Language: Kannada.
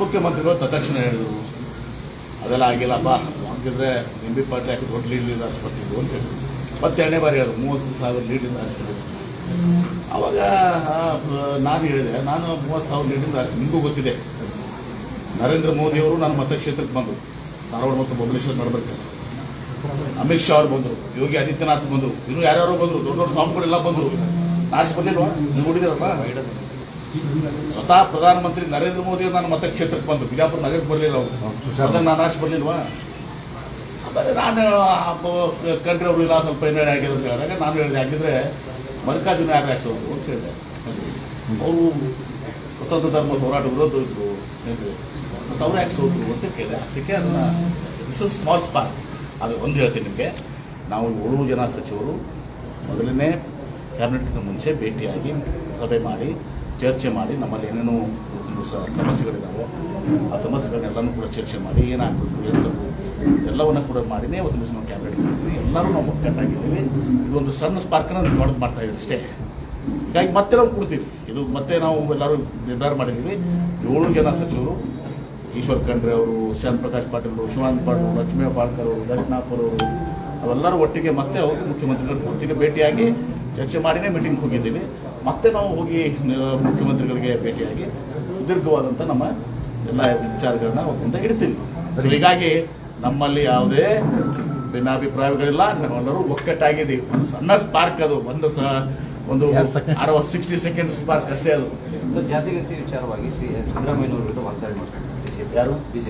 ಮುಖ್ಯಮಂತ್ರಿಗಳು ತಕ್ಷಣ ಹೇಳಿದರು. ಅದೆಲ್ಲ ಆಗಿಲ್ಲಪ್ಪ. ಹಾಗಿದ್ರೆ ಎಂ ಬಿ ಪಾರ್ಟಿ ಹಾಕಿ ದೊಡ್ಡ ಲೀಡ್ಲಿಂದ ಆರಿಸ್ಕೊಡ್ತಿದ್ವು ಅಂತ ಹೇಳಿದ್ರು. ಮತ್ತೆ ಎರಡನೇ ಬಾರಿ ಹೇಳಿದ್ರು, ಮೂವತ್ತು ಸಾವಿರ ಲೀಡ್ಲಿಂದ ಆಸ್ಪತ್ರೆ ಅವಾಗ ನಾನು ಹೇಳಿದೆ, ನಾನು ಮೂವತ್ತು ಸಾವಿರ ಲೀಡ್ಲಿಂದ ನಿಮಗೂ ಗೊತ್ತಿದೆ. ನರೇಂದ್ರ ಮೋದಿಯವರು ನನ್ನ ಮತಕ್ಷೇತ್ರಕ್ಕೆ ಬಂದರು. ಸಾರವಾಡ ಮತ್ತು ಬಬಲೇಶ್ವರ ನಡಬರ್ಕ ಅಮಿತ್ ಶಾ ಅವರು ಬಂದರು, ಯೋಗಿ ಆದಿತ್ಯನಾಥ್ ಬಂದರು, ಇನ್ನೂ ಯಾರ್ಯಾರೋ ಬಂದರು, ದೊಡ್ಡ ದೊಡ್ಡ ಸ್ವಾಮಿಗಳೆಲ್ಲ ಬಂದರು. ನಾಚ್ ಬಂದಿಲ್ವಾ ನೀವು ನೋಡಿದಿರಲ್ಲ ಸ್ವತಃ ಪ್ರಧಾನಮಂತ್ರಿ ನರೇಂದ್ರ ಮೋದಿ ನಾನು ನನ್ನ ಮತಕ್ಷೇತ್ರಕ್ಕೆ ಬಂದು ಬಿಜಾಪುರ ನಗರಕ್ಕೆ ಬರಲಿಲ್ಲ ಅವರು. ಅದನ್ನು ನಾನು ಆಚೆ ಬರಲಿಲ್ವಾ? ಆಮೇಲೆ ನಾನು ಕಂಡ್ರೆ ಅವರು ಇಲ್ಲ ಸ್ವಲ್ಪ ಹಿನ್ನಡೆ ಆಗಿದೆ ಅಂತ ಹೇಳಿದಾಗ ನಾನು ಹೇಳಿದೆ ಹಾಗಿದ್ರೆ ಮಲ್ಲಿಕಾರ್ಜುನ ಯಾರು ಹಾಕ್ಸೋದು ಅಂತ ಹೇಳಿದೆ. ಅವರು ಸ್ವತಂತ್ರ ಧರ್ಮದ ಹೋರಾಟ ವಿರೋಧ ಇದ್ರು. ಮತ್ತು ಅವ್ರು ಯಾಕೆ ಸೋತರು ಅಂತ ಕೇಳಿದೆ. ಅಷ್ಟಕ್ಕೆ ಅದನ್ನು ದಿಸ್ ಇಸ್ ಸ್ಮಾಲ್ ಸ್ಪಾರ್ಕ್ ಅದು ಒಂದು ಹೇಳ್ತೀನಿ ನಿಮಗೆ. ನಾವು ಏಳು ಜನ ಸಚಿವರು ಮೊದಲನೇ ಕ್ಯಾಬಿನೆಟ್ಗಿಂತ ಮುಂಚೆ ಭೇಟಿಯಾಗಿ ಸಭೆ ಮಾಡಿ, ಚರ್ಚೆ ಮಾಡಿ ನಮ್ಮಲ್ಲಿ ಏನೇನು ಒಂದು ಸಮಸ್ಯೆಗಳಿದ್ದಾವೆ ಆ ಸಮಸ್ಯೆಗಳನ್ನೆಲ್ಲನೂ ಕೂಡ ಚರ್ಚೆ ಮಾಡಿ ಏನಾಗಬೇಕು ಎಲ್ಲದು ಎಲ್ಲವನ್ನು ಕೂಡ ಮಾಡಿನೇ ಒಂದು ದಿವಸ ನಾವು ಕ್ಯಾಬಿನೆಟ್ ಮಾಡಿದ್ವಿ. ಎಲ್ಲರೂ ನಾವು ಒಗ್ಗಟ್ಟಾಗಿದ್ದೀವಿ. ಇದೊಂದು ಸಣ್ಣ ಸ್ಪಾರ್ಕನ್ನು ದೊಡ್ಡದು ಮಾಡ್ತಾ ಇದ್ದೀವಿ ಅಷ್ಟೇ. ಹೀಗಾಗಿ ಮತ್ತೆ ನಾವು ಕೊಡ್ತೀವಿ. ಇದು ಮತ್ತೆ ನಾವು ಎಲ್ಲರೂ ನಿರ್ಧಾರ ಮಾಡಿದ್ದೀವಿ. ಏಳು ಜನ ಸಚಿವರು, ಈಶ್ವರ್ ಖಂಡ್ರೆ ಅವರು, ಶ್ಯಾಮ್ ಪ್ರಕಾಶ್ ಪಾಟೀಲ್ ಅವರು, ಶಿವಾನಂದ ಪಾಟೀಲ್ ಲಕ್ಷ್ಮೀ ಪಾಲ್ಕರ್ ಅವರು, ದರ್ಶನಾಪುರ್ ಅವರು, ಅವೆಲ್ಲರೂ ಒಟ್ಟಿಗೆ ಮತ್ತೆ ಹೋಗಿ ಮುಖ್ಯಮಂತ್ರಿಗಳು ಒಟ್ಟಿಗೆ ಭೇಟಿಯಾಗಿ ಚರ್ಚೆ ಮಾಡಿನೇ ಮೀಟಿಂಗ್ ಹೋಗಿದ್ದೀವಿ. ಮತ್ತೆ ನಾವು ಹೋಗಿ ಮುಖ್ಯಮಂತ್ರಿಗಳಿಗೆ ಭೇಟಿಯಾಗಿ ಸುದೀರ್ಘವಾದಂಥ ನಮ್ಮ ಎಲ್ಲ ವಿಚಾರಗಳನ್ನ ಮುಂದೆ ಇಡ್ತೀವಿ. ಹೀಗಾಗಿ ನಮ್ಮಲ್ಲಿ ಯಾವುದೇ ಭಿನ್ನಾಭಿಪ್ರಾಯಗಳಿಲ್ಲ. ನಾವೆಲ್ಲರೂ ಒಕ್ಕಟ್ಟಾಗಿದ್ದೀವಿ. ಒಂದು ಸಣ್ಣ ಸ್ಪಾರ್ಕ್ ಅದು. ಒಂದು ಸಹ ಒಂದು ಅರವತ್ತು ಸಿಕ್ಸ್ಟಿ ಸೆಕೆಂಡ್ ಸ್ಪಾರ್ಕ್ ಅಷ್ಟೇ ಅದು. ಸರ್ ಜಾತಿಗತಿ ವಿಚಾರವಾಗಿ ಸಿ ಸಿದ್ದರಾಮಯ್ಯನವರ ವಿರುದ್ಧ ವಾಗ್ದಾಳಿ ಮಾಡ್ತಾರೆ. ಬಿಜೆಪಿ ಯಾರು? ಬಿಜೆಪಿ